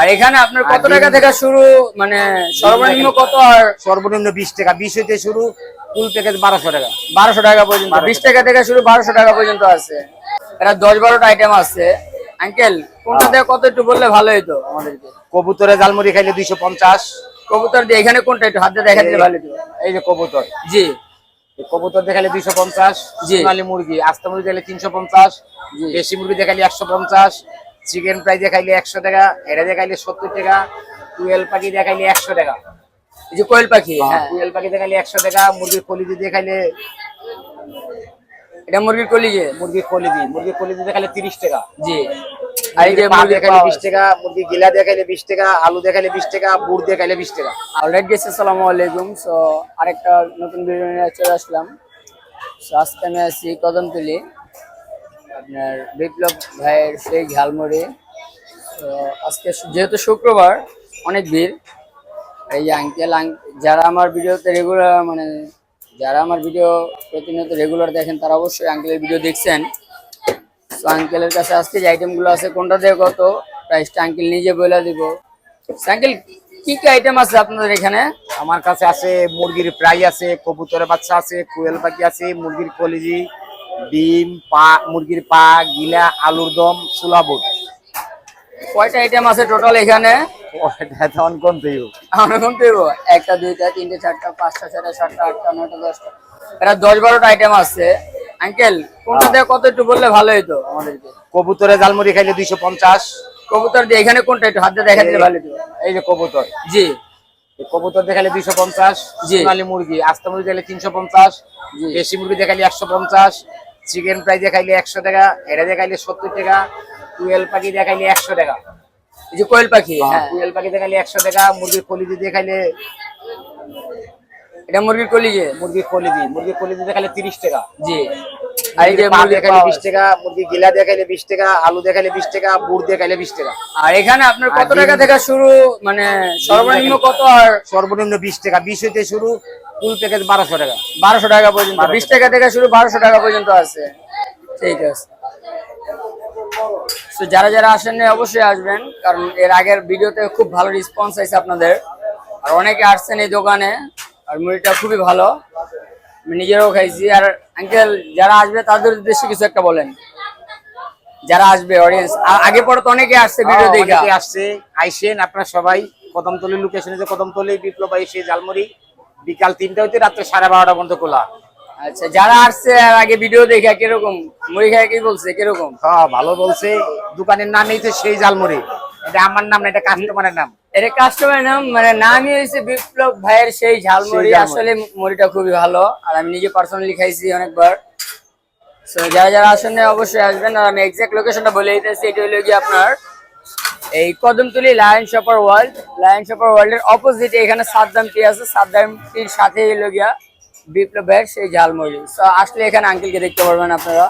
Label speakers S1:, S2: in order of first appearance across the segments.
S1: আর এখানে আপনার কত টাকা থেকে শুরু মানে সর্বনিম্ন কত আর?
S2: সর্বনিম্ন বিশ টাকা। বিশ হইতে শুরু ফুল প্যাকেজ বারোশো টাকা।
S1: বারোশো টাকা পর্যন্ত। বিশ টাকা থেকে শুরু বারোশো টাকা পর্যন্ত আছে। এটা দশ বারোটা আইটেম আছে। আঙ্কেল কোনটা থেকে কত একটু বললে ভালো হতো আমাদেরকে?
S2: কবুতরে জালমুড়ি খাইলে দুইশো পঞ্চাশ।
S1: কবুতর দিয়ে এখানে কোনটা একটু হাতে দেখা দিলে ভালো হতো?
S2: এই যে কবুতর।
S1: জি।
S2: কবুতর দেখালে দুইশো পঞ্চাশ। সোনালী মুরগি আস্তা মুরগি দেখালে তিনশো পঞ্চাশ দেশি মুরগি দেখালে একশো পঞ্চাশ চিকেন ফ্রাই দেখাইলে একশো টাকা এটা দেখাইলে সত্তর টাকা কুয়েল পাখি দেখাইলে একশো টাকা।
S1: এই যে কোয়েল পাখি হ্যাঁ
S2: টুয়েল পাখি দেখাইলে একশো টাকা মুরগির কলিজি দেখাইলে
S1: এটা মুরগির কলিজে?
S2: মুরগির কলিজি মুরগির কলিজি দেখাইলে তিরিশ টাকা।
S1: জি। আর এই যে
S2: পা দেখাইলে বিশ টাকা মুরগি গিলা দেখাইলে বিশ টাকা আলু দেখাইলে বিশ টাকা বুট দেখাইলে বিশ টাকা।
S1: অলরাইট গেছে আসসালামু আলাইকুম। সো আরেকটা নতুন ভিডিও নিয়ে চলে আসলাম। সো আজকে আমি আছি কদমতলি আপনার বিপ্লব ভাইয়ের সেই ঝালমুড়ি। তো আজকে যেহেতু শুক্রবার অনেক ভিড়। এই যে আঙ্কেল যারা আমার ভিডিওতে রেগুলার মানে যারা আমার ভিডিও প্রতিনিয়ত রেগুলার দেখেন তারা অবশ্যই আঙ্কেলের ভিডিও দেখছেন। তো আঙ্কেলের কাছে আজকে যে আইটেমগুলো আছে কোনটা দিয়ে কত প্রাইসটা আঙ্কেল নিজে বলে দিব। আঙ্কেল কি কি আইটেম আছে আপনাদের এখানে?
S2: আমার কাছে আছে মুরগির ফ্রাই আছে কবুতরের বাচ্চা আছে কোয়েল পাখি আছে মুরগির কলিজি ডিম পা মুরগির পা গিলা আলুর দম ছোলা বুট।
S1: কয়টা আইটেম আছে টোটাল এখানে? একটা দুইটা তিনটে চারটা পাঁচটা ছটা সাতটা আটটা নয়টা দশটা। এটা দশ বারোটা আইটেম আছে। আঙ্কেল কোনটা দিয়ে কত একটু বললে ভালো হতো আমাদেরকে?
S2: কবুতরে জালমুড়ি খাইলে দুইশো পঞ্চাশ।
S1: কবুতর দিয়ে এখানে কোনটা একটু হাতে দেখা দিলে ভালো হতো
S2: এই যে কবুতর।
S1: জি।
S2: কবুতর দেখালে দুইশো পঞ্চাশ। সোনালী মুরগি আস্তা মুরগি দেখালে তিনশো পঞ্চাশ। দেশি মুরগি দেখালে একশো পঞ্চাশ চিকেন ফ্রাই দেখাইলে একশো টাকা এটা দেখাইলে সত্তর টাকা টুয়েল পাখি দেখাইলে একশো টাকা।
S1: এই যে কোয়েল পাখি হ্যাঁ
S2: টুয়েল পাখি দেখাইলে একশো টাকা মুরগির কলিজি দেখাইলে
S1: এটা মুরগির কলিজে
S2: মুরগির কলিজি মুরগির কলিজি দেখালে তিরিশ টাকা।
S1: জি। আর এই যে
S2: বিশ টাকা মুরগি গিলা দেখাইলে বিশ টাকা আলু দেখাইলে বিশ টাকা বুট দেখাইলে বিশ টাকা।
S1: আর এখানে আপনার কত টাকা থেকে শুরু? মানে সর্বনিম্ন কত আর?
S2: সর্বনিম্ন বিশ টাকা। বিশ হইতে শুরু ফুল প্যাকেজ বারোশো টাকা।
S1: বারোশো টাকা পর্যন্ত। বিশ টাকা থেকে শুরু বারোশো টাকা পর্যন্ত আছে। ঠিক আছে। তো যারা যারা আসেন অবশ্যই আসবেন কারণ এর আগের ভিডিওতে খুব ভালো রেসপন্স আছে আপনাদের। আর অনেকে আসছেন এই দোকানে। আর মুড়িটা খুবই ভালো। আমি নিজেরও খাইছি। আর আঙ্কেল যারা আসবে তাদের উদ্দেশ্যে কিছু একটা বলেন। যারা আসবে অডিয়েন্স আগে পরে তো অনেকে আসছে ভিডিও দেখে।
S2: আসছে। আইসেন আপনারা সবাই। কদমতলি লোকেশনে যে কদমতলি বিপ্লব আইসে জালমুড়ি বিকাল তিনটা হইতে রাত্রে সাড়ে বারোটা পর্যন্ত খোলা।
S1: আচ্ছা যারা আসছে আর আগে ভিডিও দেখে কীরকম? মুড়ি খায় কি বলছে কীরকম?
S2: হ্যাঁ ভালো বলছে। দোকানের নামই তো সেই জালমুড়ি এটা আমার নাম না এটা কাস্টমারের নাম।
S1: এটা কাস্টমার নাম মানে নামই হয়েছে বিপ্লব ভাইয়ের সেই ঝালমুড়ি। আসলে মুড়িটা খুবই ভালো আর আমি নিজে পার্সোনালি খাইছি অনেকবার। যারা যারা আসেন অবশ্যই আসবেন। আর আমি এক্সাক্ট লোকেশনটা বলে দিতেছি এটা হলো গিয়ে আপনার এই Kadamtali lion shopper world lion shopper world এর অপোজিটে এখানে সাদ্দাম টি আছে। সাদ্দাম টির সাথে হলো গিয়া বিপ্লব ভাইয়ের সেই ঝালমুড়ি। তো আসলে এখানে আঙ্কেলকে দেখতে পারবেন আপনারা।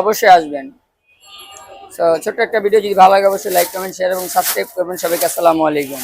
S1: অবশ্যই আসবেন। ছোট্ট একটা ভিডিও যদি ভালো লাগে, অবশ্যই লাইক কমেন্ট শেয়ার এবং সাবস্ক্রাইব করবেন সবাইকে। আসসালামু আলাইকুম।